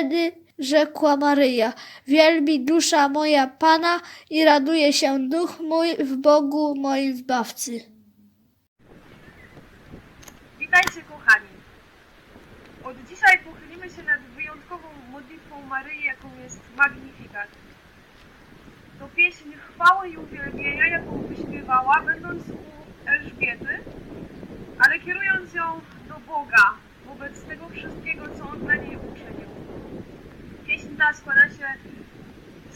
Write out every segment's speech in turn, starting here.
Wtedy rzekła Maryja, wielbi dusza moja Pana i raduje się duch mój w Bogu moim Zbawcy. Witajcie kochani. Od dzisiaj pochylimy się nad wyjątkową modlitwą Maryi, jaką jest Magnifikat. To pieśń chwały i uwielbienia, jaką wyśpiewała, będąc u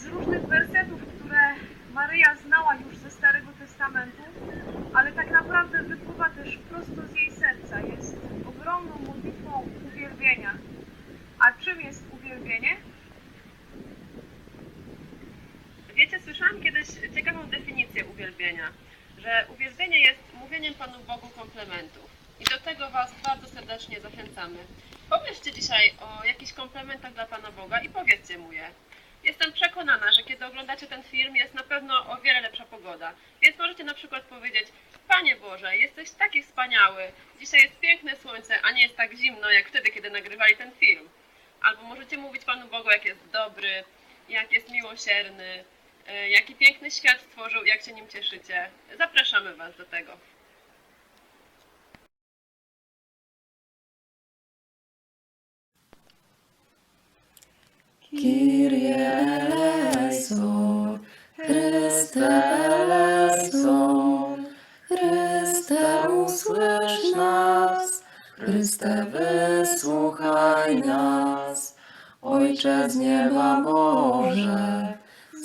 z różnych wersetów, które Maryja znała już ze Starego Testamentu, ale tak naprawdę wypływa też prosto z jej serca. Jest ogromną modlitwą uwielbienia. A czym jest uwielbienie? Wiecie, słyszałam kiedyś ciekawą definicję uwielbienia, że uwielbienie jest mówieniem Panu Bogu komplementów. I do tego Was bardzo serdecznie zachęcamy. Pomyślcie dzisiaj o jakichś komplementach dla Pana Boga i powiedzcie Mu je. Jestem przekonana, że kiedy oglądacie ten film, jest na pewno o wiele lepsza pogoda. Więc możecie na przykład powiedzieć: Panie Boże, jesteś taki wspaniały. Dzisiaj jest piękne słońce, a nie jest tak zimno jak wtedy, kiedy nagrywali ten film. Albo możecie mówić Panu Bogu, jak jest dobry, jak jest miłosierny, e, jaki piękny świat stworzył, jak się nim cieszycie. Zapraszamy Was do tego. Kyrie eleison, Chryste eleison, Chryste usłysz nas, Chryste wysłuchaj nas. Ojcze z nieba Boże,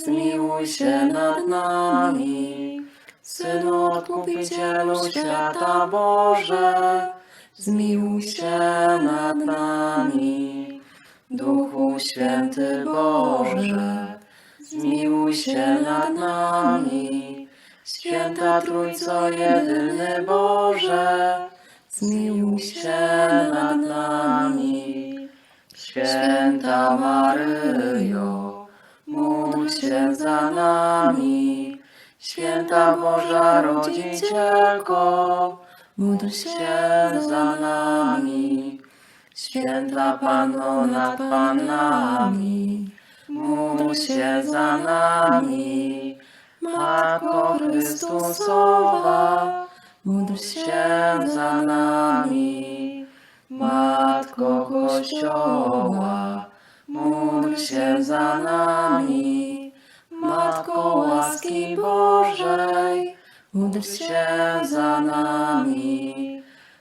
zmiłuj się nad nami. Synu Odkupicielu świata Boże, zmiłuj się nad nami. Duchu Święty Boże, zmiłuj się nad nami. Święta Trójco Jedyny Boże, zmiłuj się nad nami. Święta Maryjo, módl się za nami. Święta Boża Rodzicielko, módl się za nami. Święta Panno nad Panami, módl się za nami. Matko Chrystusowa, módl się za nami. Matko Kościoła, módl się za nami. Matko łaski Bożej, módl się za nami.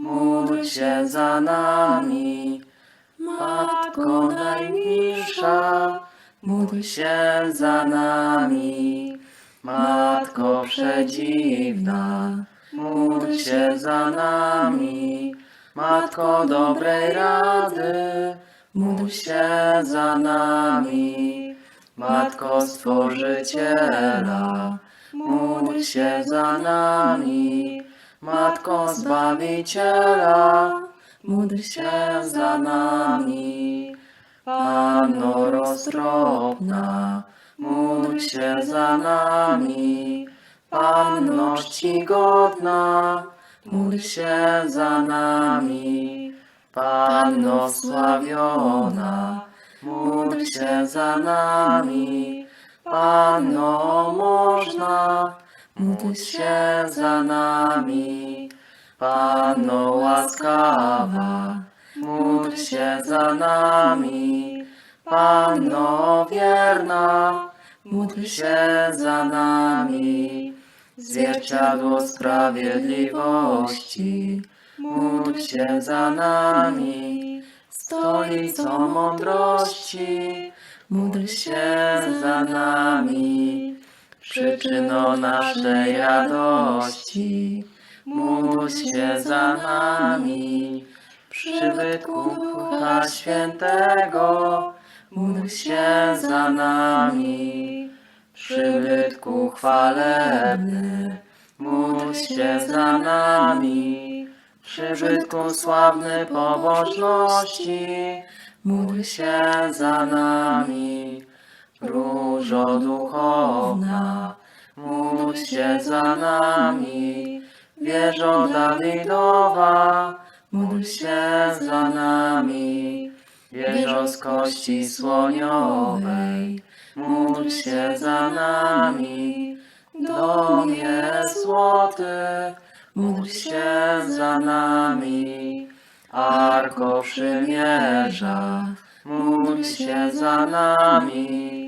módl się za nami. Matko najmilsza, módl się za nami. Matko przedziwna, módl się za nami. Matko dobrej rady, módl się za nami. Matko Stworzyciela, módl się za nami. Matko Zbawiciela, módl się za nami. Panno roztropna, módl się za nami. Panno czcigodna, módl się za nami. Panno sławiona, módl się za nami. Panno można, módl się za nami. Panno łaskawa, módl się za nami. Panno wierna, módl się za nami. Zwierciadło sprawiedliwości, módl się za nami. Stolicą mądrości, módl się za nami. Przyczyno naszej radości, módl się za nami. przybytku Ducha Świętego, módl się za nami. Przybytku chwalebny, módl się za nami. Przybytku sławny pobożności, módl się za nami. Różo duchowna, módl się za nami. Wieżo Dawidowa, módl się za nami. Wieżo z kości słoniowej, módl się za nami. Domie złoty, módl się za nami. Arko przymierza, módl się za nami.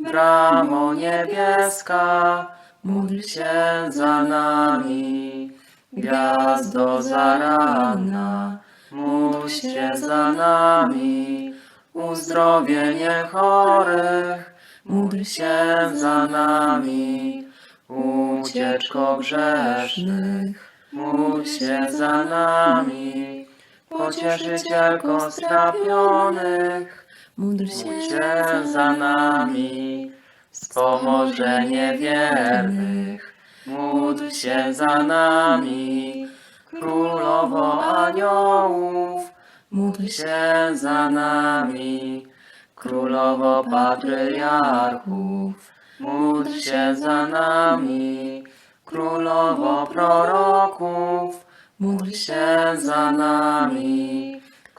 Bramo niebieska, módl się za nami. Gwiazdo zaranna, módl się za nami. Uzdrowienie chorych, módl się za nami. Ucieczko grzesznych, módl się za nami. Pocieszycielko strapionych, módl się za nami. Wspomożenie wiernych, módl się za nami. Królowo aniołów, módl się za nami. Królowo patriarchów, módl się za nami. Królowo proroków, módl się za nami.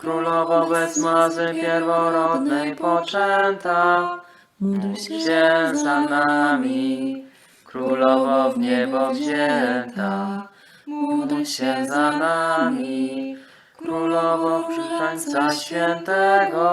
Królowo bez mazy pierworodnej poczęta, módl się za nami. Królowo w niebo wzięta, módl się za nami. Królowo Krzyżańca Świętego,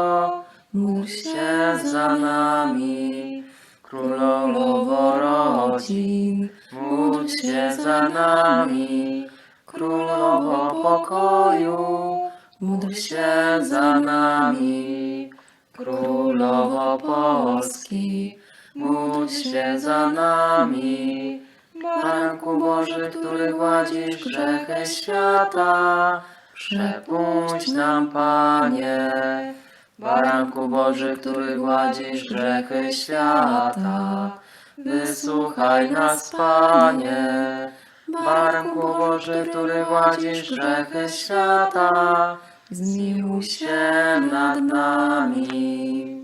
módl się za nami. Królowo rodzin, módl się za nami. Królowo pokoju, módl się za nami. Królowo Polski, módl się za nami. Baranku Boży, który gładzisz grzechy świata, przepuść nam, Panie. Baranku Boży, który gładzisz grzechy świata, wysłuchaj nas, Panie. Baranku Boży, który gładzisz grzechy świata, zmiłuj się nad nami.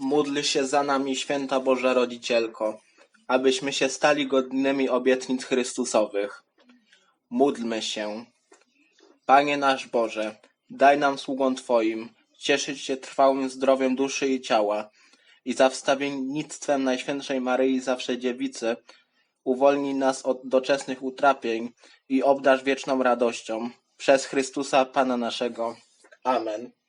Módl się za nami, święta Boża Rodzicielko, abyśmy się stali godnymi obietnic Chrystusowych. Módlmy się. Panie nasz Boże, daj nam sługom Twoim cieszyć się trwałym zdrowiem duszy i ciała i za wstawiennictwem Najświętszej Maryi Zawsze Dziewicy uwolnij nas od doczesnych utrapień i obdarz wieczną radością. Przez Chrystusa Pana naszego. Amen.